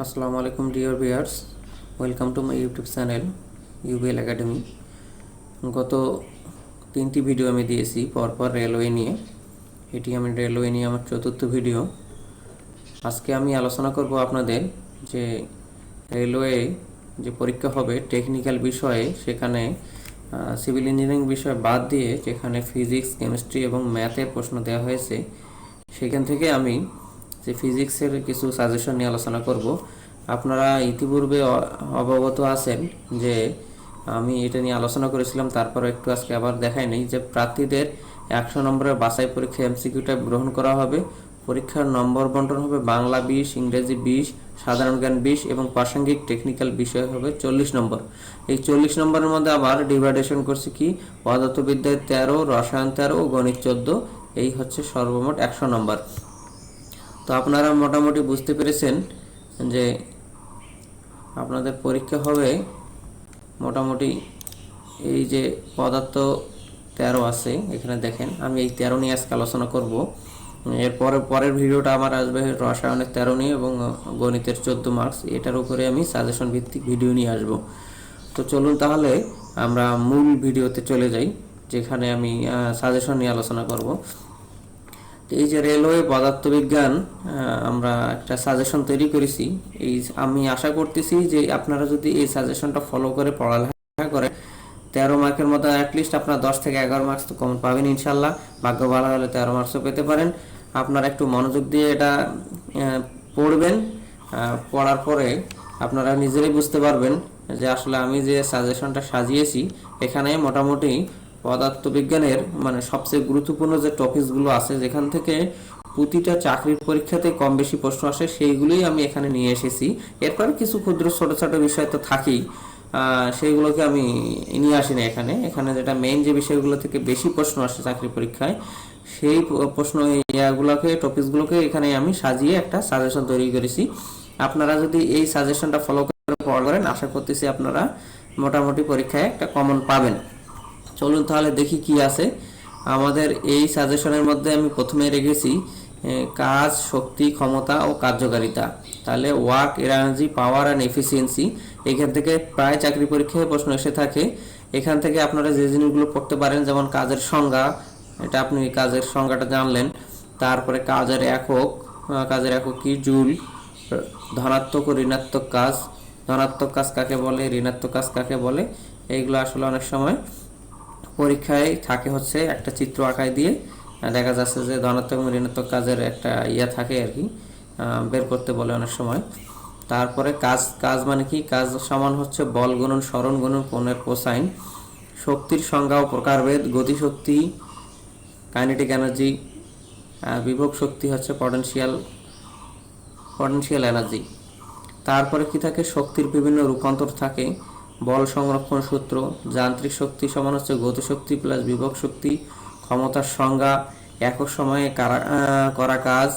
আসসালামু আলাইকুম dear viewers welcome to my YouTube channel UBL academy গত তিনটি ভিডিও আমি দিয়েছি, পরপর রেলওয়ে নিয়ে। এটি আমি রেলওয়ে নিয়ে আমার চতুর্থ ভিডিও আজকে আমি আলোচনা করব আপনাদের যে রেলওয়ে যে পরীক্ষা হবে টেকনিক্যাল বিষয়ে, সেখানে সিভিল ইঞ্জিনিয়ারিং বিষয় বাদ দিয়ে যেখানে ফিজিক্স কেমিস্ট্রি এবং ম্যাথের প্রশ্ন দেওয়া হয়েছে, সেখান থেকে আমি যে ফিজিক্সের কিছু সাজেশন নিয়ে আলোচনা করব। আপনারা ইতিপূর্বে অবগত আছেন যে আমি এটা নিয়ে আলোচনা করেছিলাম তারপর একটু আজকে আবার দেখাই নেই যে প্রার্থীদের একশো নম্বরের বাছাই পরীক্ষা এমসিকিউটা গ্রহণ করা হবে। পরীক্ষার নম্বর বন্টন হবে বাংলা বিশ, ইংরেজি বিশ, সাধারণ জ্ঞান বিশ এবং প্রাসঙ্গিক টেকনিক্যাল বিষয় হবে চল্লিশ নম্বর। এই চল্লিশ নম্বরের মধ্যে আবার ডিভাইডেশন করছে কি? পদার্থবিদ্যায় তেরো, রসায়ন তেরো ও গণিত চোদ্দ, এই হচ্ছে সর্বমোট একশো নম্বর। তো আপনারা মোটামুটি বুঝতে পেরেছেন যে আপনাদের পরীক্ষা হবে মোটামুটি এই যে পদার্থ তেরো আছে, এখানে দেখেন। আমি এই তেরো নিয়ে আজকে আলোচনা করব। এরপরে পরের ভিডিওটা আমার আসবে রসায়নের তেরো নিয়ে এবং গণিতের চোদ্দ মার্কস এটার উপরে আমি সাজেশন ভিত্তিক ভিডিও নিয়ে আসব। তো চলুন তাহলে আমরা মূল ভিডিওতে চলে যাই, যেখানে আমি সাজেশন নিয়ে আলোচনা করব। এই যে রেলওয়ে পদার্থবিজ্ঞান আমরা একটা সাজেশন তৈরি করেছি। এই আমি আশা করতেছি যে আপনারা যদি এই সাজেশনটা ফলো করে পড়ালেখা করে, তেরো মার্কের মতো অ্যাটলিস্ট আপনার দশ থেকে এগারো মার্কস তো কমন পাবেন ইনশাল্লাহ। ভাগ্য ভালো হলে তেরো মার্কসও পেতে পারেন। আপনারা একটু মনোযোগ দিয়ে এটা পড়বেন। পড়ার পরে আপনারা নিজেরাই বুঝতে পারবেন যে আসলে আমি যে সাজেশনটা সাজিয়েছি, এখানে মোটামুটি পদার্থবিজ্ঞানের মানে সবচেয়ে গুরুত্বপূর্ণ যে টপিকসগুলো আছে, যেখান থেকে প্রতিটা চাকরির পরীক্ষাতে কম বেশি প্রশ্ন আসে, সেইগুলোই আমি এখানে নিয়ে এসেছি। এরপর কিছু ক্ষুদ্র, ছোট ছোট বিষয় তো থাকেই। সেইগুলোকে আমি নিয়ে আসি না এখানে। এখানে যেটা মেইন যে বিষয়গুলো থেকে বেশি প্রশ্ন আসে চাকরি পরীক্ষায়, সেই প্রশ্ন ইয়াগুলোকে, টপিকসগুলোকে এখানে আমি সাজিয়ে একটা সাজেশন তৈরি করেছি। আপনারা যদি এই সাজেশনটা ফলো করে করেন, আশা করতেছি আপনারা মোটামুটি পরীক্ষায় একটা কমন পাবেন। চলুন তাহলে দেখি কি আছে। আমাদের এই সাজেশনের মধ্যে আমি প্রথমে রেখেছি কাজ, শক্তি, ক্ষমতা ও কার্যকারিতা। তাহলে work energy power and efficiency এখান থেকে প্রায় চাকরি পরীক্ষায় প্রশ্ন এসে থাকে। এখান থেকে আপনারা যে জিনিসগুলো পড়তে পারেন, যেমন কাজের সংজ্ঞা, এটা আপনি কাজের সংজ্ঞাটা জানলেন। তারপরে কাজের একক কাজের একক কি? জুল ধনাত্মক ও ঋণাত্মক কাজ। ধনাত্মক কাজ কাকে বলে? ঋণাত্মক কাজ কাকে বলে? এইগুলো আসলে অনেক সময় পরীক্ষায় থাকে হচ্ছে একটা চিত্র আঁকায় দিয়ে দেখা যাচ্ছে যে ধনাত্মক এবং ঋণাত্মক কাজের একটা ইয়া থাকে আর কি বের করতে বলে অনেক সময়। তারপরে কাজ কাজ মানে কি? কাজ সমান হচ্ছে বল গুণন, স্মরণ গুণন, কোণের কোসাইন। শক্তির সংজ্ঞা ও প্রকারভেদ, গতিশক্তি, কাইনেটিক এনার্জি বিভব শক্তি হচ্ছে পটেনশিয়াল পটেনশিয়াল এনার্জি। তারপরে কি থাকে? শক্তির বিভিন্ন রূপান্তর থাকে। বল সংরক্ষণ সূত্র, যান্ত্রিক শক্তি সমান হচ্ছে গতিশক্তি প্লাস বিভব শক্তি, ক্ষমতার সংজ্ঞা, একক সময়ে কারা- কাজ,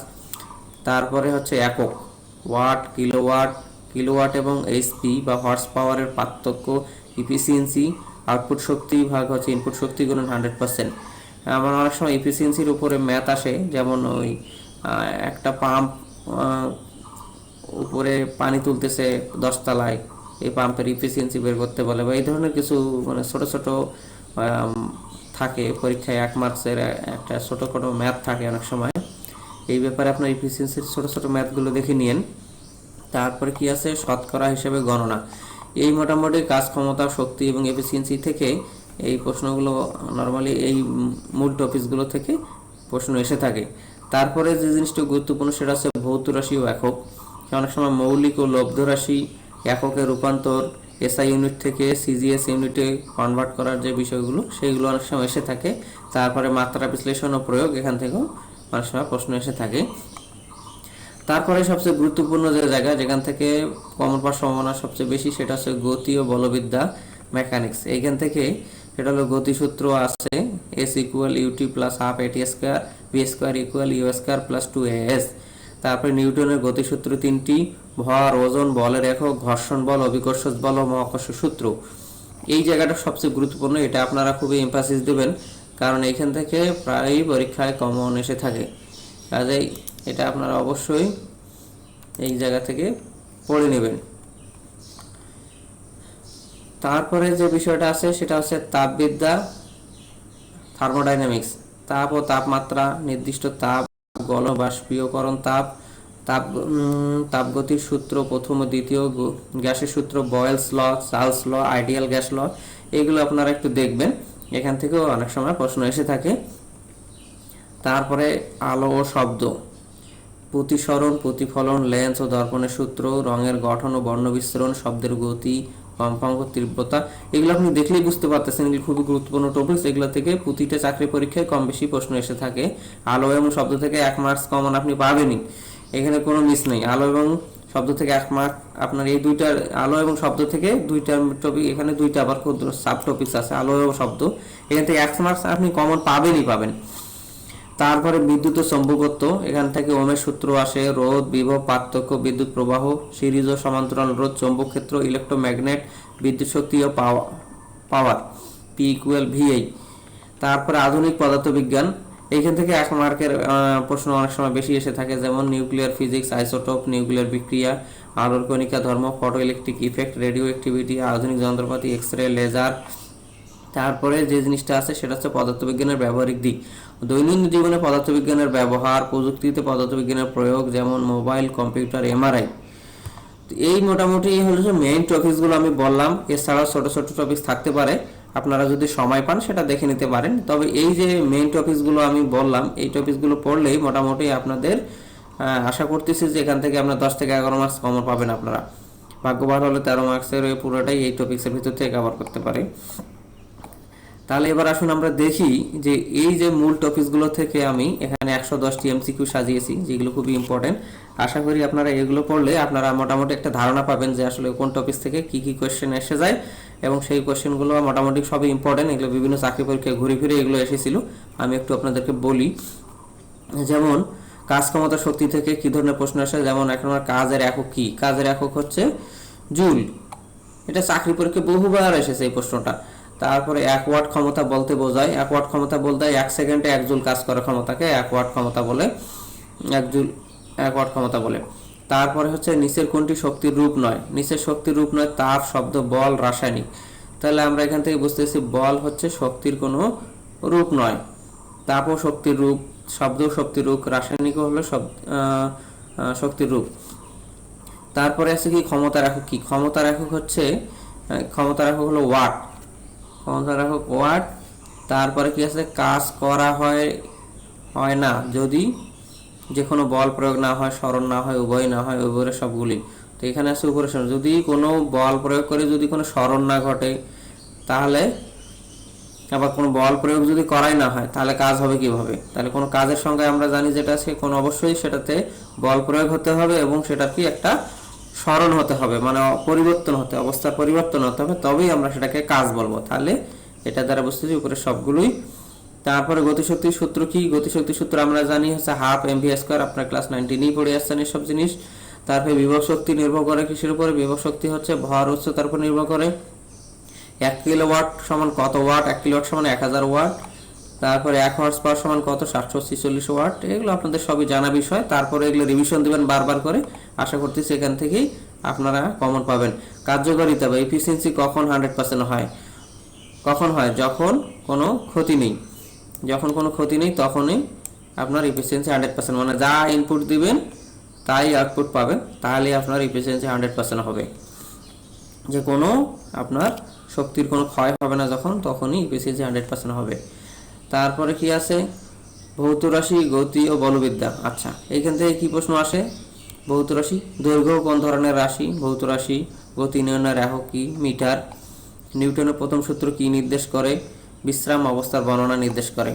তারপরে হচ্ছে একক, ওয়াট, কিলোওয়াট কিলোওয়াট এবং এইচপি বা হর্স পাওয়ারের পার্থক্য ইফিসিয়েন্সি আউটপুট শক্তি ভাগ হচ্ছে ইনপুট শক্তি গুণন হান্ড্রেড পার্সেন্ট আমার অনেক সময় ইফিসিয়েন্সির উপরে ম্যাথ আসে, যেমন ওই একটা পাম্প উপরে পানি তুলতেছে দশতলায় এই পাম্পের ইফিসিয়েন্সি বের করতে বলে বা এই ধরনের কিছু মানে ছোট ছোট থাকে। পরীক্ষায় এক মার্কসের একটা ছোট কোনো ম্যাথ থাকে অনেক সময়। এই ব্যাপারে আপনার ইফিসিয়েন্সির ছোট ছোট ম্যাথগুলো দেখে নিন তারপরে কি আছে? শতকরা হিসেবে গণনা। এই মোটামুটি কাজ ক্ষমতা, শক্তি এবং এফিসিয়েন্সি থেকে এই প্রশ্নগুলো নর্মালি এই মূল টপিকসগুলো থেকে প্রশ্ন এসে থাকে। তারপরে যে জিনিসটা গুরুত্বপূর্ণ সেটা হচ্ছে ভৌত রাশি ও একক। অনেক সময় মৌলিক ও লব্ধ রাশি এককের রূপান্তর এসআই ইউনিট থেকে সিজিএস ইউনিটে কনভার্ট করার যে বিষয়গুলো, সেইগুলো অনেক সময় এসে থাকে। তারপরে মাত্রা বিশ্লেষণ ও প্রয়োগ, এখান থেকেও অনেক সময় প্রশ্ন এসে থাকে। তারপরে সবচেয়ে গুরুত্বপূর্ণ যে জায়গা, যেখান থেকে কমন পাওয়ার সম্ভাবনা সবচেয়ে বেশি, সেটা হচ্ছে গতি ও বলবিদ্যা মেকানিক্স এইখান থেকে সেটা হলো গতিসূত্র আছে S equal UT plus half AT square V square equal U square plus two S তারপরে নিউটনের গতিসূত্র তিনটি ভর, ওজন, বলের একক, ঘর্ষণ বল, অভিকর্ষ বল ও মহাকর্ষ সূত্র। এই জায়গাটা সবচেয়ে গুরুত্বপূর্ণ, এটা আপনারা খুবই এমফাসিস দেবেন, কারণ এইখান থেকে প্রায়ই পরীক্ষায় কমন এসে থাকে। কাজেই এটা আপনারা অবশ্যই এই জায়গা থেকে পড়ে নেবেন। তারপরে যে বিষয়টা আছে, সেটা হচ্ছে তাপবিদ্যা থার্মোডাইনামিক্স তাপ ও তাপমাত্রা, নির্দিষ্ট তাপ গল বাষ্পীয়করণ তাপ তাপ তাপগতির সূত্র প্রথম ও দ্বিতীয়, গ্যাসের সূত্র Boyle's law Charles law ideal gas law এগুলো আপনারা একটু দেখবেন। এখান থেকেও অনেক সময় প্রশ্ন এসে থাকে। তারপরে আলো ও শব্দ। প্রতিসরণ, প্রতিফলন লেন্স ও দর্পণের সূত্র, রঙের গঠন ও বর্ণ বিস্তরণ, শব্দের গতি, কম্পাঙ্ক, তীব্রতা, এগুলো আপনি দেখলেই বুঝতে পারতেছেন। এগুলো খুবই গুরুত্বপূর্ণ টপিকস এগুলো থেকে প্রতিটা চাকরি পরীক্ষায় কম বেশি প্রশ্ন এসে থাকে। আলো এবং শব্দ থেকে এক মার্কস কমন আপনি পাবেনই। এখানে কোনো মিস নেই। আলো এবং শব্দ থেকে এক মার্ক আপনার এই দুইটার, আলো এবং শব্দ থেকে দুইটা টপিক এখানে দুইটা আবার ক্ষুদ্র সাব টপিকস আছে, আলো এবং শব্দ। এখান থেকে এক মার্কস আপনি কমন পাবেনই পাবেন। তারপরে বিদ্যুৎ ও চৌম্বকত্ব। এখান থেকে ওমের সূত্র আসে, রোধ, বিভব, পার্থক্য, বিদ্যুৎ প্রবাহ, সিরিজ ও সমান্তরাল রোধ, চৌম্বক ক্ষেত্র ইলেকট্রোম্যাগনেট বিদ্যুৎ শক্তি ও পাওয়া- পাওয়ার পি ইকুয়াল ভিআই তারপরে আধুনিক পদার্থবিজ্ঞান। এইখান থেকে এক মার্কের প্রশ্ন অনেক সময় বেশি এসে থাকে, যেমন নিউক্লিয়ার ফিজিক্স, আইসোটোপ, নিউক্লিয়ার বিক্রিয়া আলোর কণিকা ধর্ম photo electric effect, radio activity, আধুনিক যন্ত্রপাতি এক্স রে লেজার। তারপরে যে জিনিসটা আছে সেটা হচ্ছে পদার্থবিজ্ঞানের ব্যবহারিক দিক। দৈনন্দিন জীবনে পদার্থবিজ্ঞানের ব্যবহার, প্রযুক্তিতে পদার্থবিজ্ঞানের প্রয়োগ, যেমন মোবাইল, কম্পিউটার, এমআরআই। এই মোটামুটি হলো মেইন টপিকসগুলো আমি বললাম। এছাড়াও ছোট ছোট টপিকস থাকতে পারে। আপনারা যদি সময় পান সেটা দেখে নিতে পারেন। তবে এই যে মেইন টপিকসগুলো আমি বললাম, এই টপিকসগুলো পড়লেই মোটামুটি আপনাদের আশা করতেছি যে এখান থেকে আপনার দশ থেকে এগারো মার্কস কমন পাবেন আপনারা। ভাগ্যবান হলে তেরো মার্কসের পুরোটাই এই টপিক্সের ভিতর থেকে কভার করতে পারে। তাহলে এবার আসুন আমরা দেখি যে এই যে মূল টপিকসগুলো থেকে আমি এখানে একশো দশটি এমসিকিউ সাজিয়েছি, যেগুলো খুবই ইম্পর্টেন্ট আশা করি আপনারা এগুলো পড়লে আপনারা মোটামুটি একটা ধারণা পাবেন যে আসলে কোন টপিক থেকে কি কি কোয়েশ্চেন এসে যায় এবং সেই কোয়েশ্চেনগুলো মোটামুটি সবই ইম্পর্টেন্ট এগুলো বিভিন্ন চাকরি পরীক্ষায় ঘুরে ফিরে এগুলো এসেছিল। আমি একটু আপনাদেরকে বলি, যেমন কাজ ক্ষমতা শক্তি থেকে কি ধরনের প্রশ্ন আসে? যেমন এখন আমার কাজের একক কি? কাজের একক হচ্ছে জুল। এটা চাকরি পরীক্ষায় বহুবার এসেছে এই প্রশ্নটা। তারপরে এক ওয়াট ক্ষমতা বলতে বোঝায়। এক ওয়াট ক্ষমতা বলতে এক সেকেন্ডে এক জুল কাজ করার ক্ষমতাকে, এক ওয়াট ক্ষমতা বলে, এক জুল, এক ওয়াট ক্ষমতা বলে। তারপরে হচ্ছে নিচের কোনটি শক্তির রূপ নয়? নিচের শক্তির রূপ নয়, তাপ, শব্দ, বল, রাসায়নিক। তাহলে আমরা এখান থেকে বুঝতেছি বল হচ্ছে শক্তির কোনো রূপ নয়। তাপও শক্তির রূপ শব্দ শক্তির রূপ, রাসায়নিকও হলো শক্তির রূপ। তারপরে আছে কি? ক্ষমতার একক কি? ক্ষমতার একক হচ্ছে ক্ষমতার একক হলো ওয়াট। ক্ষমতার একক ওয়াট। তারপরে কি আছে? কাজ করা হয় হয় না। যদি যে কোনো বল প্রয়োগ না হয়, স্মরণ না হয়, উভয় না হয় উভয় সবগুলি। তো এখানে আছে উপরে স্মরণ। যদি কোনো বল প্রয়োগ করে যদি কোনো স্মরণ না ঘটে, তাহলে আবার কোনো বল প্রয়োগ যদি করাই না হয়, তাহলে কাজ হবে কীভাবে? তাহলে কোনো কাজের সঙ্গে আমরা জানি যেটা আছে, কোনো অবশ্যই সেটাতে বল প্রয়োগ হতে হবে এবং সেটা কি একটা স্মরণ হতে হবে মানে পরিবর্তন হতে অবস্থার পরিবর্তন হতে হবে, তবেই আমরা সেটাকে কাজ বলব। তাহলে এটা দ্বারা বুঝতেছি উপরে সবগুলোই। তারপরে গতিশক্তির সূত্র কি? গতিশক্তির সূত্র আমরা জানি হচ্ছে হাফ এম ভি স্কোয়ার আপনার ক্লাস নাইনটিনই পড়ে আসছেন এসব জিনিস। তারপরে বিভব শক্তি নির্ভর করে কিসের উপরে? বিভব শক্তি হচ্ছে ভর উচ্চতার উপর নির্ভর করে। এক কিলো ওয়াট সমান কত ওয়াট এক কিলো ওয়াট সমান এক হাজার ওয়াট তারপরে এক হর্স পাওয়ার সমান কত? সাতশো ছিচল্লিশ ওয়াট। এগুলো আপনাদের সবই জানা বিষয়। তারপরে এগুলো রিভিশন দিবেন বারবার করে। আশা করতেছি এখান থেকেই আপনারা কমন পাবেন। কার্যকারিতা বা এফিসিয়েন্সি কখন হান্ড্রেড পার্সেন্ট হয়? কখন হয়? যখন কোনো ক্ষতি নেই। যখন কোনো ক্ষতি নেই, তখনই আপনার এফিসিয়েন্সি হান্ড্রেড পার্সেন্ট মানে যা ইনপুট দিবেন, তাই আউটপুট পাবেন। তাহলে আপনার এফিসিয়েন্সি হান্ড্রেড পার্সেন্ট হবে। যে কোনো আপনার শক্তির কোনো ক্ষয় হবে না যখন, তখনই ইপিসিএসি হান্ড্রেড পার্সেন্ট হবে। তারপরে কি আছে? ভৌত রাশি, গতি ও বলবিদ্যা। আচ্ছা এখান থেকে কি প্রশ্ন আসে? ভৌত রাশি, দৈর্ঘ্য কোন ধরনের রাশি? ভৌত রাশি, গতি নির্ণয়ের একক কি? মিটার। নিউটনের প্রথম সূত্র কি নির্দেশ করে? বিশ্রাম অবস্থার বর্ণনা নির্দেশ করে।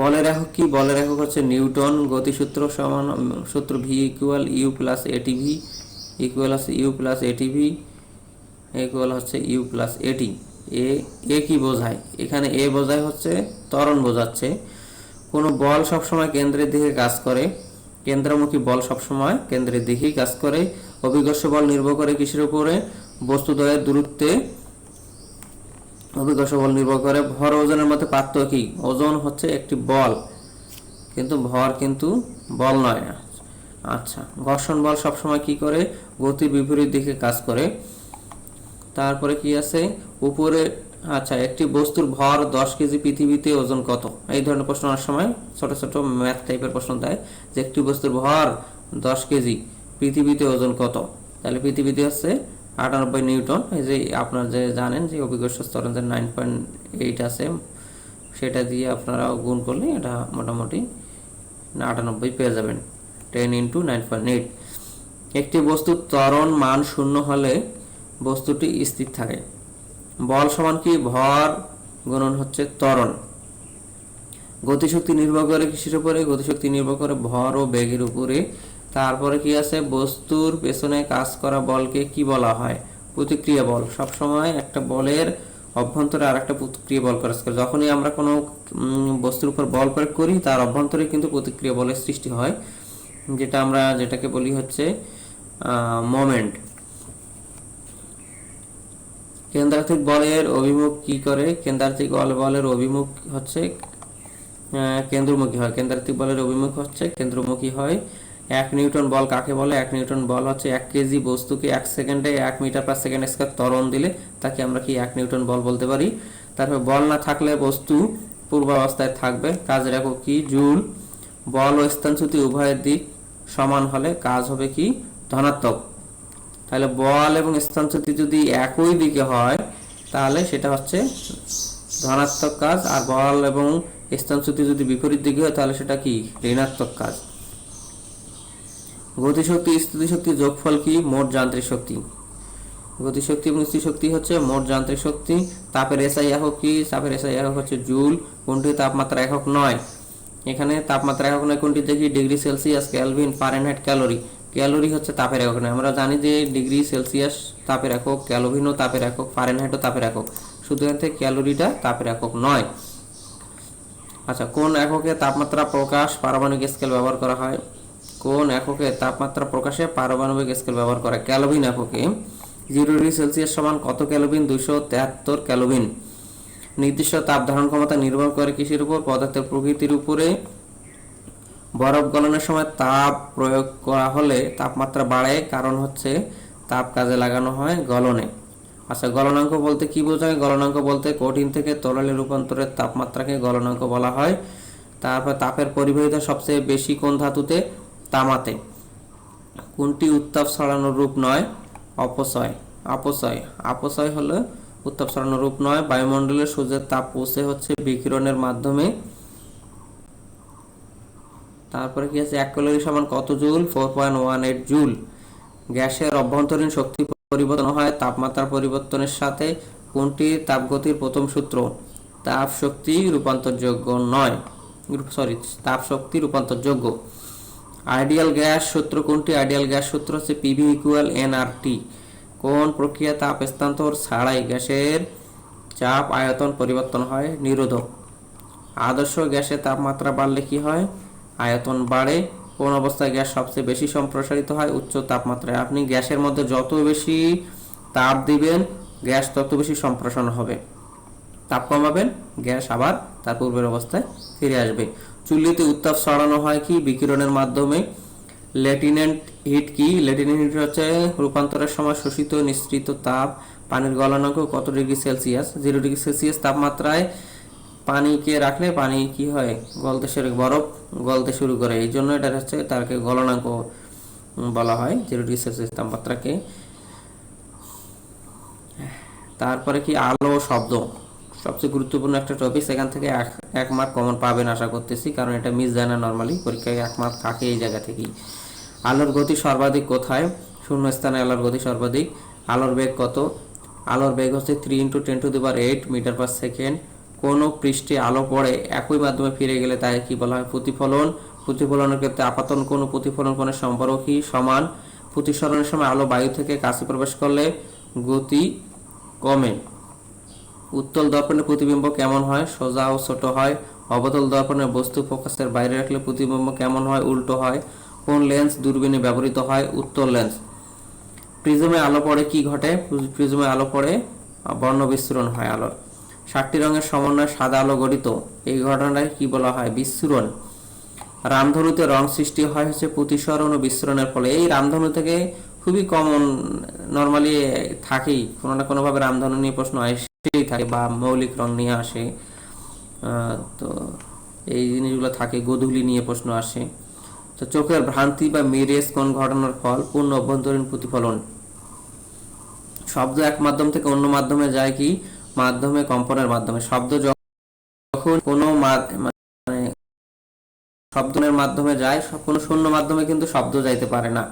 বলের একক কি? বলের একক হচ্ছে নিউটন। গতিসূত্র সমান, সূত্র V equal U plus ATV equal হচ্ছে ইউ প্লাস এটিভি ইকুয়াল হচ্ছে U plus AT A A কি বোঝায়? এখানে এ বোঝায় হচ্ছে ত্বরণ বোঝাচ্ছে। কোনো বল সবসময় কেন্দ্রের দিকে কাজ করে। কেন্দ্রমুখী বল সবসময় কেন্দ্রের দিকেই কাজ করে। অভিঘর্ষ বল নির্ভর করে কিসের উপরে? বস্তুদ্বয়ের দূরত্বে। অভিঘর্ষ বল নির্ভর করে ভর ওজনের মধ্যে পার্থক্য কি? ওজন হচ্ছে একটি বল। কিন্তু ভর কিন্তু বল নয়। আচ্ছা ঘর্ষণ বল সবসময় কি করে? গতির বিপরীত দিকে কাজ করে। তারপরে কি আছে? উপরে আচ্ছা একটি বস্তুর ভর দশ কেজি পৃথিবীতে ওজন কত? এই ধরনের প্রশ্ন অনেক সময় ছোট ছোট ম্যাথ টাইপের প্রশ্ন দেয় যে একটি বস্তুর ভর দশ কেজি পৃথিবীতে ওজন কত? তাহলে পৃথিবীতে হচ্ছে আটানব্বই নিউটন। এই যে আপনার যে জানেন যে অভিজ্ঞ যে নাইন পয়েন্ট এইট আছে, সেটা দিয়ে আপনারা গুণ করলে এটা মোটামুটি আটানব্বই পেয়ে যাবেন। Ten into nine point eight একটি বস্তুর ত্বরণ মান শূন্য হলে বস্তুটি স্থির থাকে। বল সমান কি? ভর গুণন হচ্ছে ত্বরণ। গতিশক্তি নির্ভর করে কিসের উপরে? গতিশক্তি নির্ভর করে ভর ও বেগের উপরে। তারপরে কি আছে? বস্তুর পেছনে কাজ করা বলকে কি বলা হয়? প্রতিক্রিয়া বল। সব সময় একটা বলের অভ্যন্তরে আর একটা প্রতিক্রিয়া বল কাজ করে। যখনই আমরা কোনো বস্তুর উপর বল প্রয়োগ করি, তার অভ্যন্তরে কিন্তু প্রতিক্রিয়া বলের সৃষ্টি হয়, যেটা আমরা, যেটাকে বলি হচ্ছে মোমেন্ট কেন্দ্রার্থিক বলের অভিমুখ কি করে? কেন্দ্রার্থিক বল বলের অভিমুখ হচ্ছে কেন্দ্রমুখী হয়। কেন্দ্রার্থিক বলের অভিমুখ হচ্ছে, কেন্দ্রমুখী হয়। এক নিউটন বল কাকে বলে? এক নিউটন বল হচ্ছে এক কেজি বস্তুকে এক সেকেন্ডে এক মিটার পার সেকেন্ড স্কোয়ার ত্বরণ দিলে, তাকে আমরা কি এক নিউটন বল বলতে পারি? তারপর বল না থাকলে বস্তু পূর্বাবস্থায় থাকবে। কাজের একক কি, জুল বল ও স্থানচ্যুতি উভয়ের দিক সমান হলে কাজ হবে কি? ধনাত্মক। তাহলে বল এবং স্থানচ্যুতি যদি একই দিকে হয়, তাহলে সেটা হচ্ছে ধনাত্মক কাজ, আর বল এবং স্থানচ্যুতি যদি বিপরীত দিকে হয়, তাহলে সেটা কি? ঋণাত্মক কাজ। গতিশক্তি স্থিতিশক্তি যোগফল কি? মোট যান্ত্রিক শক্তি। গতিশক্তি এবং স্থিতিশক্তি হচ্ছে মোট যান্ত্রিক শক্তি। তাপের এসআই একক কি? তাপের এসআই একক হচ্ছে জুল। কোনটি তাপমাত্রা একক নয়? এখানে তাপমাত্রা একক নয়, কোনটি দেখি? Degree Celsius Kelvin Fahrenheit calorie. Calorie হচ্ছে তাপের একক নয় আমরা জানি যে ডিগ্রি সেলসিয়াস তাপের একক, ক্যালোভিনও তাপের একক, ফারেনহাইটও তাপের একক। এখান থেকে ক্যালোরিটা তাপের একক নয়। আচ্ছা কোন এককে তাপমাত্রা প্রকাশ পারমাণবিক স্কেল ব্যবহার করা হয়? কোন এককে তাপমাত্রা প্রকাশে পারমাণবিক স্কেল ব্যবহার করা? ক্যালোভিন এককে। জিরো ডিগ্রি সেলসিয়াস সমান কত ক্যালোভিন? দুইশো তেহাত্তর ক্যালোভিন। নির্দিষ্ট তাপ ধারণ ক্ষমতা নির্ভর করে কৃষির উপর? পদার্থের প্রকৃতির উপরে। বরফ গলনের সময় তাপ প্রয়োগ করা হলে তাপমাত্রা বাড়ে, কারণ হচ্ছে তাপ কাজে লাগানো হয় গলনে। আচ্ছা গলনাঙ্ক বলতে কি বোঝায়? গলনাঙ্ক বলতে কঠিন থেকে তরলে রূপান্তরের তাপমাত্রাকে গলনাঙ্ক বলা হয়। তারপর তাপের পরিবাহিতা সবচেয়ে বেশি কোন ধাতুতে? তামাতে। কোনটি উত্তাপ ছড়ানোর রূপ নয়? অপচয়। অপচয়। অপচয় হলো উত্তাপ ছড়ানোর রূপ নয়। বায়ুমণ্ডলে সূর্যের তাপ পৌঁছে হচ্ছে বিকিরণের মাধ্যমে। তারপরে কি আছে? এক ক্যালোরি সমান কত joule? Four point one eight joule. গ্যাসের অভ্যন্তরীণ শক্তি পরিবর্তন হয় তাপমাত্রা পরিবর্তনের সাথে। কোনটি? তাপগতির প্রথম সূত্র। তাপ শক্তি রূপান্তরযোগ্য নয়। সরি তাপ শক্তি রূপান্তরযোগ্য। আইডিয়াল গ্যাস সূত্র কোনটি? আইডিয়াল গ্যাস সূত্র হচ্ছে পিভি ইকুয়াল এনআরটি কোন প্রক্রিয়া তাপ স্থানান্তর ছাড়াই গ্যাসের চাপ আয়তন পরিবর্তন হয়? নিরোধক। আদর্শ গ্যাসের তাপমাত্রা বাড়লে কি হয়? আয়তন বাড়ে, কোন অবস্থায় গ্যাস সবচেয়ে বেশি সম্প্রসারিত হয়? উচ্চ তাপমাত্রায়। আপনি গ্যাসের মধ্যে যত বেশি তাপ দিবেন, গ্যাস তত বেশি সম্প্রসারণ হবে। তাপ কমাবেন, গ্যাস আবার তার পূর্বের অবস্থায় ফিরে আসবে। চুল্লিতে উত্তাপ ছড়ানো হয় কি? বিকিরণের মাধ্যমে। লেটিনেন্ট হিট কি? লেটিনেন্ট হিট হচ্ছে রূপান্তরের সময় শোষিত নিঃসৃত তাপ। পানির গলনাঙ্ক কত degree Celsius? Zero degree Celsius তাপমাত্রায় পানিকে রাখলে পানি কি হয়? গলতে শুরু, বরফ গলতে শুরু করে। এই জন্য এটা হচ্ছে তাকে গলনাঙ্ক বলা হয় জিরো ডিগ্রি তাপমাত্রাকে। তারপরে কি আলো শব্দ? সবচেয়ে গুরুত্বপূর্ণ একটা টপিক সেখান থেকে এক এক মার্ক কমন পাবেন আশা করতেছি, কারণ এটা মিস যায় না নর্মালি পরীক্ষায় এক মার্ক থাকে এই জায়গা থেকেই। আলোর গতি সর্বাধিক কোথায়? শূন্য স্থানে আলোর গতি সর্বাধিক। আলোর বেগ কত? আলোর বেগ হচ্ছে three into ten to the power eight metre per second কোনো পৃষ্ঠে আলো পড়ে একই মাধ্যমে ফিরে গেলে তাকে কি বলা হয় প্রতিফলন? প্রতিফলনের ক্ষেত্রে আপাতন কোন প্রতিফলন কোণের সম্পর্ক সমান। প্রতিসরণের সময় আলো বায়ু থেকে কাছে প্রবেশ করলে গতি কমে। উত্তল দর্পণে প্রতিবিম্ব কেমন হয়? সোজা ও ছোট হয়। অবতল দর্পণে বস্তু ফোকাসের বাইরে রাখলে প্রতিবিম্ব কেমন হয়? উল্টো হয়। কোন লেন্স দূরবীনে ব্যবহৃত হয়? উত্তল লেন্স। প্রিজমে আলো পড়ে কি ঘটে? প্রিজমে আলো পড়ে বর্ণ বিস্ফোরণ হয় আলোর। ষাটটি রঙের সমন্বয়ে সাদা আলো গঠিত। এই ঘটনাটাকে কি বলা হয়? বিস্ফোরণ। রামধনুতে রং সৃষ্টি হয় হচ্ছে প্রতিসরণ ও বিস্মরণের ফলে। এই রামধনু থেকে খুবই কমন নর্মালি থাকেই। কোনো না কোনোভাবে রামধনু নিয়ে প্রশ্ন আসেই থাকে বা মৌলিক রং নিয়ে আসে। তো এই জিনিসগুলো থাকে, গোধূলি নিয়ে প্রশ্ন আসে। তো চোখের ভ্রান্তি বা মেরেজ কোন ঘটনার ফল? পূর্ণ অভ্যন্তরীণ প্রতিফলন। শব্দ এক মাধ্যম থেকে অন্য মাধ্যমে যায় কি? মাধ্যমে, কম্পনের মাধ্যমে। শব্দ যখন কোনো মানে শব্দের মাধ্যমে যায় কোনো শূন্য মাধ্যমে কিন্তু শব্দ যাইতে পারে না।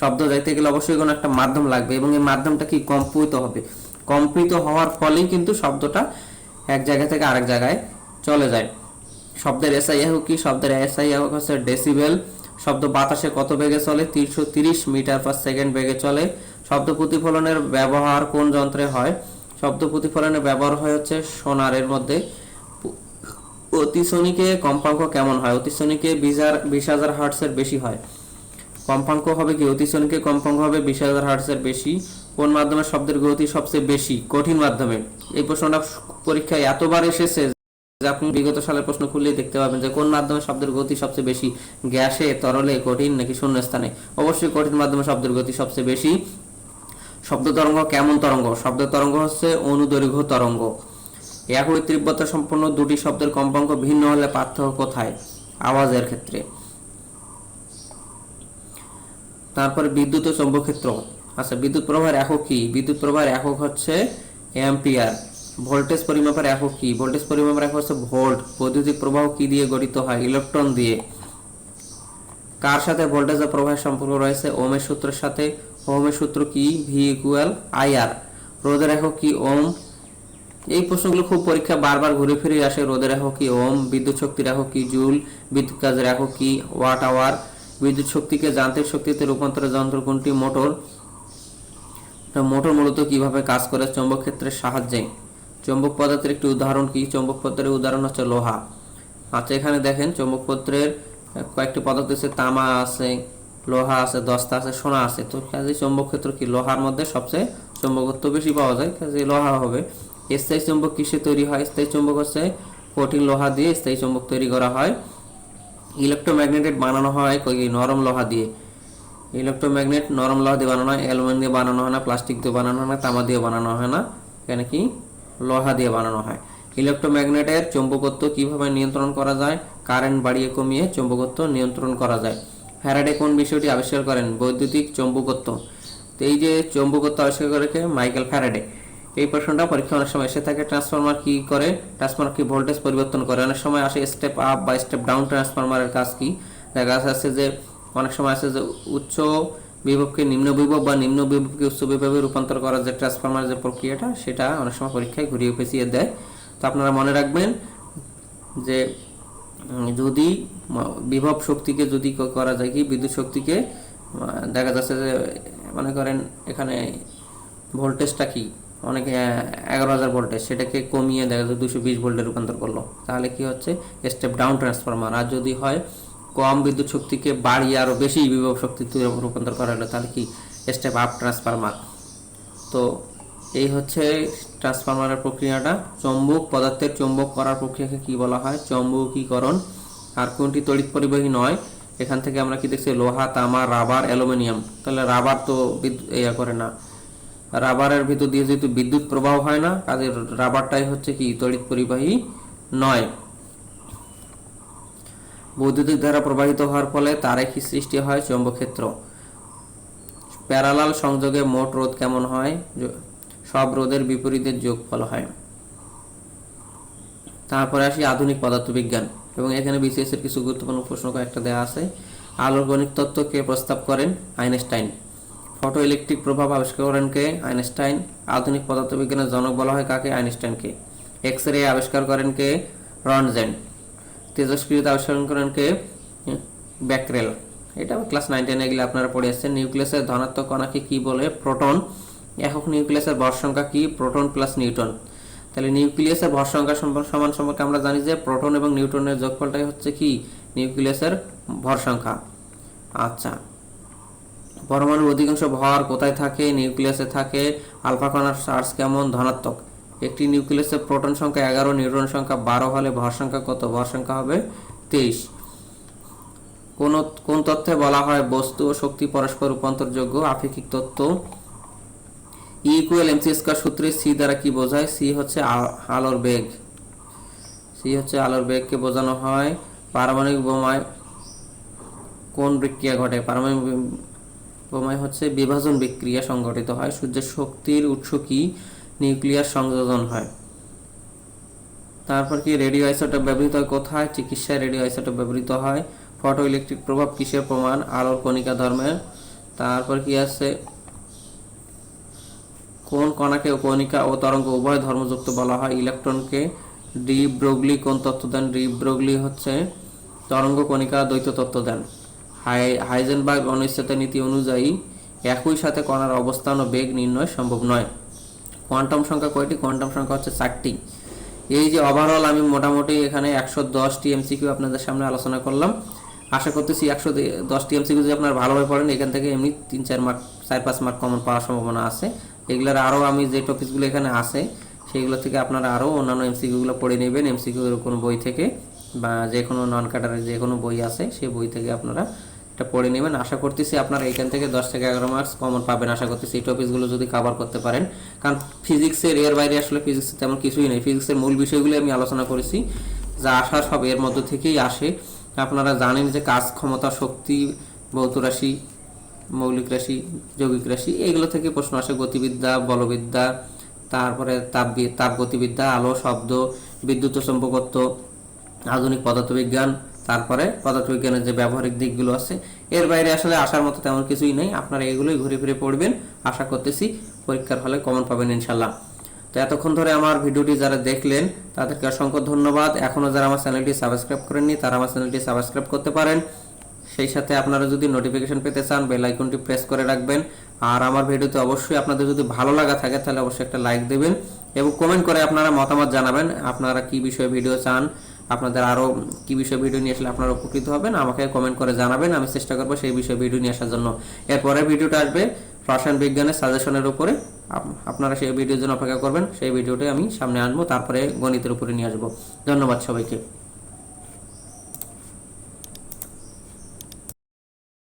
শব্দ যাইতে গেলে অবশ্যই কোনো একটা মাধ্যম লাগবে এবং এই মাধ্যমটা কি কম্পিত হবে? কম্পিত হওয়ার ফলেই কিন্তু শব্দটা এক জায়গা থেকে আরেক জায়গায় চলে যায়। শব্দের এসআই হোক কি, শব্দের এসআই হোক হচ্ছে ডেসিবেল। শব্দ বাতাসে কত বেগে চলে? তিনশো মিটার পার সেকেন্ড বেগে চলে। শব্দ প্রতিফলনের ব্যবহার কোন যন্ত্রে হয়? শব্দ প্রতিফলনে ব্যবহার হয় হচ্ছে সোনারের মধ্যে। অতিসনিকে কম্পাঙ্ক কেমন হয়? অতিসনিকে বিশ বিশ হাজার হার্টসের বেশি হয়। কম্পাঙ্ক হবে কি? অতিসনিকে কম্পাঙ্ক হবে বিশ হাজার হার্টসের বেশি। কোন মাধ্যমে? শব্দের গতি সবচেয়ে বেশি। কঠিন মাধ্যমে। এই প্রশ্নটা পরীক্ষায় এতবার এসেছে আপনি বিগত সালের প্রশ্ন খুললেই দেখতে পাবেন যে কোন মাধ্যমে শব্দের গতি সবচেয়ে বেশি? গ্যাসে, তরলে, কঠিন নাকি শূন্য স্থানে অবশ্যই কঠিন মাধ্যমে শব্দের গতি সবচেয়ে বেশি। শব্দ তরঙ্গ কেমন তরঙ্গ? শব্দ তরঙ্গ হচ্ছে অনুদৈর্ঘ্য তরঙ্গ। একই তীব্রতা সম্পন্ন দুটি শব্দের কম্পাঙ্ক ভিন্ন হলে পার্থক্য কোথায়? আওয়াজের ক্ষেত্রে। তারপরে বিদ্যুৎ ও চৌম্বক ক্ষেত্র আচ্ছা বিদ্যুৎ প্রবাহের একক কি? বিদ্যুৎ প্রবাহের একক হচ্ছে অ্যাম্পিয়ার। ভোল্টেজ পরিমাপের একক কি? ভোল্টেজ পরিমাপের একক হচ্ছে ভোল্ট। বৈদ্যুতিক প্রবাহ কি দিয়ে গঠিত হয়? ইলেকট্রন দিয়ে। কার সাথে ভোল্টেজ ও প্রবাহের সম্পর্ক রয়েছে? ওমের সূত্রের সাথে ওমের সূত্র কি ভি ইকুয়াল আইআর রোধের একক কি ওম? এই প্রশ্নগুলো খুব পরীক্ষা বারবার ঘুরে ফিরে আসে। রোদের একক কি ওম? বিদ্যুৎ শক্তির একক কি জুল? বিদ্যুৎ কাজের একক কি ওয়াট আওয়ার? বিদ্যুৎ শক্তিকে যান্ত্রিক শক্তিতে রূপান্তরের যন্ত্র কোনটি? মোটর। মোটর মূলত কীভাবে কাজ করে? চৌম্বক ক্ষেত্রের সাহায্যে। চৌম্বক পদার্থের একটি উদাহরণ কি? চৌম্বক পদার্থের উদাহরণ হচ্ছে লোহা। আচ্ছা এখানে দেখেন চৌম্বক পত্রের কয়েকটি পদার্থ আছে। তামা আছে লোহা আছে, দস্তা আছে, সোনা আছে। তো কাজে চৌম্বক ক্ষেত্র কি? লোহার মধ্যে সবচেয়ে চৌম্বকত্ব বেশি পাওয়া যায় কাজে লোহা হবে। স্থায়ী চৌম্বক কিসে তৈরি হয়? স্থায়ী চৌম্বক হচ্ছে কঠিন লোহা দিয়ে স্থায়ী চৌম্বক তৈরি করা হয়। ইলেকট্রোম্যাগনেটেড বানানো হয় নরম লোহা দিয়ে। ইলেকট্রোম্যাগনেট নরম লোহা দিয়ে বানানো হয়, অ্যালুমিনিয়াম দিয়ে বানানো হয় না, প্লাস্টিক দিয়ে বানানো হয় না, তামা দিয়ে বানানো হয় না। কেন কি? লোহা দিয়ে বানানো হয়। ইলেকট্রোম্যাগনেটের চৌম্বকত্ব কীভাবে নিয়ন্ত্রণ করা যায়? কারেন্ট বাড়িয়ে কমিয়ে চৌম্বকত্ব নিয়ন্ত্রণ করা যায়। ফ্যারাডে কোন বিষয়টি আবিষ্কার করেন? বৈদ্যুতিক চৌম্বকত্ব। তো এই যে চৌম্বকত্ব আবিষ্কার করেছে মাইকেল ফ্যারাডে। এই প্রশ্নটা পরীক্ষা অনেক সময় এসে থাকে, ট্রান্সফরমার কি করে? ট্রান্সফরমার কি ভোল্টেজ পরিবর্তন করে? অনেক সময় আসে স্টেপ আপ বা স্টেপ ডাউন ট্রান্সফরমারের কাজ কি? দেখা যাচ্ছে যে অনেক সময় আছে যে উচ্চ বিভবকে নিম্ন বিভব বা নিম্ন বিভবকে উচ্চ বিভবে রূপান্তর করার যে ট্রান্সফরমার যে প্রক্রিয়াটা, সেটা অনেক সময় পরীক্ষায় ঘুরিয়ে পেঁচিয়ে দেয়। তো আপনারা মনে রাখবেন যে যদি বিভব শক্তিকে যদি করা যায় কি? বিদ্যুৎ শক্তিকে দেখা যাচ্ছে যে, মনে করেন এখানে ভোল্টেজটা কি? অনেক এগারো হাজার ভোল্টেজ, সেটাকে কমিয়ে দেখা যাচ্ছে দুশো বিশ ভোল্টে রূপান্তর করল। তাহলে কি হচ্ছে? স্টেপ ডাউন ট্রান্সফরমার আর যদি হয়, কম বিদ্যুৎ শক্তিকে বাড়িয়ে আরও বেশি বিভব শক্তিতে রূপান্তর করা হলো, তাহলে কি? স্টেপ আপ ট্রান্সফরমার তো এই হচ্ছে ট্রান্সফরমারের প্রক্রিয়াটা। চৌম্বক পদার্থের চৌম্বক করার প্রক্রিয়াকে কি বলা হয়? চৌম্বকীকরণ। আর কোনটি তড়িৎ পরিবাহী নয়, এখান থেকে আমরা কি দেখছি? লোহা, তামা, রাবার, অ্যালুমিনিয়াম। তাহলে রাবার তো ইয়া করে না। রাবারের ভিতর দিয়ে যেহেতু বিদ্যুৎ প্রবাহ হয় না, কাজে রাবারটাই হচ্ছে কি? তড়িৎ পরিবাহী নয়। বৈদ্যুতিক ধারা প্রবাহিত হওয়ার ফলে তারে কি সৃষ্টি হয় চৌম্বক্ষেত্র প্যারালাল সংযোগে মোট রোধ কেমন হয়? সব রোধের বিপরীতের যোগফল হয়। তারপরে আসি আধুনিক পদার্থবিজ্ঞান। এবং এখানে বিসিএস এর কিছু গুরুত্বপূর্ণ প্রশ্ন কয়েকটা দেওয়া আছে। আলোর গণিত তত্ত্ব কে প্রস্তাব করেন? আইনস্টাইন। ফটো ইলেকট্রিক প্রভাব আবিষ্কার করেন কে? আইনস্টাইন। আধুনিক পদার্থবিজ্ঞানের জনক বলা হয় কাকে? আইনস্টাইনকে এক্স রে আবিষ্কার করেন কে? রনজেন। তেজস্ক্রিয়তা আবিষ্কার করেন কে? ব্যাকরেল। এটা ক্লাস নাইন টেনে গেলে আপনারা পড়ে আসছেন নিউক্লিয়াসের ধনাত্মক কণাকে কি বলে? প্রোটন। একক নিউক্লিয়াসের ভর সংখ্যা কি? Proton plus neutron. তাহলে নিউক্লিয়াসের ভর সংখ্যা সমান সম্পর্কে আমরা জানি যে প্রোটন এবং নিউটনের যোগফলটাই হচ্ছে কি? নিউক্লিয়াসের ভর সংখ্যা। আচ্ছা। পরমাণুর অধিকাংশ ভর কোথায় থাকে? নিউক্লিয়াসে থাকে। আলফা কণার চার্জ কেমন? ধনাত্মক। একটি নিউক্লিয়াসে প্রোটন সংখ্যা এগারো, নিউট্রন সংখ্যা বারো হলে ভর সংখ্যা কত? ভর সংখ্যা হবে তেইশ। কোন কোন তথ্যে বলা হয় বস্তু ও শক্তি পরস্পর রূপান্তরযোগ্য? আপেক্ষিক তত্ত্ব। ইকুয়াল এমসি স্কোয়ার সূত্রে সি দ্বারা কি বোঝায়? সি হচ্ছে আলোর বেগ। সি হচ্ছে আলোর বেগকে বোঝানো হয়। পারমাণবিক বোমায় কোন বিক্রিয়া ঘটে? পারমাণবিক বোমায় হচ্ছে বিভাজন বিক্রিয়া সংঘটিত হয়। সূর্যের শক্তির উৎস কি? নিউক্লিয়ার সংযোজন হয়। তারপর কি রেডিও আইসোটোপ ব্যবহৃত হয় কোথায়? চিকিৎসায় রেডিও আইসোটোপ ব্যবহৃত হয়। ফটো ইলেকট্রিক প্রভাব কিসের প্রমাণ? আলোর কণিকা ধর্মের। তারপর কি আছে? কোন কণাকে কণিকা ও তরঙ্গ উভয় ধর্মযুক্ত বলা হয়। ইলেকট্রনকে ডি ব্রোগলি কোন তত্ত্ব দেন? ডি ব্রোগলি হচ্ছে তরঙ্গ কণিকা দ্বৈত তত্ত্ব দেন। হাই, হাইজেনবার্গ অনিশ্চয়তা নীতি অনুযায়ী একই সাথে কণার অবস্থান ও বেগ নির্ণয় সম্ভব নয়। কোয়ান্টাম সংখ্যা কয়টি? কোয়ান্টাম সংখ্যা হচ্ছে চারটি। এই যে ওভারঅল আমি মোটামুটি এখানে একশো দশটি এমসিকিউ আপনাদের সামনে আলোচনা করলাম। আশা করতেছি একশো দশটি এমসিকিউ যদি আপনারা ভালোভাবে পড়েন, এখান থেকে এমনি তিন, চার মার্ক চার, পাঁচ মার্ক কমন পাওয়ার সম্ভাবনা আছে। এগুলোর আরও আমি যে টপিকসগুলো এখানে আছে সেইগুলো থেকে আপনারা আরও অন্যান্য এমসিকিউগুলো পড়ে নেবেন। এমসিকিউ এর কোনো বই থেকে বা যে কোনো নন কাটারের যে কোনো বই আছে সেই বই থেকে আপনারা এটা পড়ে নেবেন। আশা করতেছি আপনারা এখান থেকে দশ থেকে এগারো মার্কস কমন পাবেন। আশা করতেছি এই টপিকসগুলো যদি কভার করতে পারেন। কারণ ফিজিক্সের এর বাইরে আসলে ফিজিক্সে তেমন কিছুই নেই। ফিজিক্সের মূল বিষয়গুলো আমি আলোচনা করেছি। যা আসা সব এর মধ্য থেকেই আসে। আপনারা জানেন যে কাজ ক্ষমতা, শক্তি, ভৌত রাশি মৌলিক রাশি, যৌগিক রাশি, এগুলো থেকে প্রশ্ন আসে গতিবিদ্যা, বলবিদ্যা, তারপরে তাপ তাপগতিবিদ্যা আলো, শব্দ, বিদ্যুৎ চৌম্বকত্ব আধুনিক পদার্থবিজ্ঞান, তারপরে পদার্থবিজ্ঞানের যে ব্যবহারিক দিকগুলো আছে, এর বাইরে আসলে আসার মতো তেমন কিছুই নেই, আপনারা এগুলোই ঘুরে ফিরে পড়বেন, আশা করতেছি পরীক্ষার হলে কমন পাবেন ইনশাল্লাহ তো এতক্ষণ ধরে আমার ভিডিওটি যারা দেখলেন, তাদেরকে অসংখ্য ধন্যবাদ। এখনও যারা আমার চ্যানেলটি সাবস্ক্রাইব করেননি, তারা আমার চ্যানেলটি সাবস্ক্রাইব করতে পারেন। সেই সাথে আপনারা যদি নোটিফিকেশন পেতে চান বেল আইকনটি প্রেস করে রাখবেন। আর আমার ভিডিওতে অবশ্যই আপনাদের যদি ভালো লাগা থাকে, তাহলে অবশ্যই একটা লাইক দেবেন এবং কমেন্ট করে আপনারা মতামত জানাবেন, আপনারা কি বিষয়ে ভিডিও চান, আপনাদের আরও কি বিষয়ে ভিডিও নিয়ে আসলে আপনারা উপকৃত হবেন, আমাকে কমেন্ট করে জানাবেন, আমি চেষ্টা করব সেই বিষয়ে ভিডিও নিয়ে আসার জন্য। এরপরে ভিডিওটা আসবে রসায়ন বিজ্ঞানের সাজেশনের উপরে। আপ- আপনারা সেই ভিডিওর জন্য অপেক্ষা করবেন, সেই ভিডিওটা আমি সামনে আনব, তারপরে গণিতের উপরে নিয়ে আসব। ধন্যবাদ সবাইকে।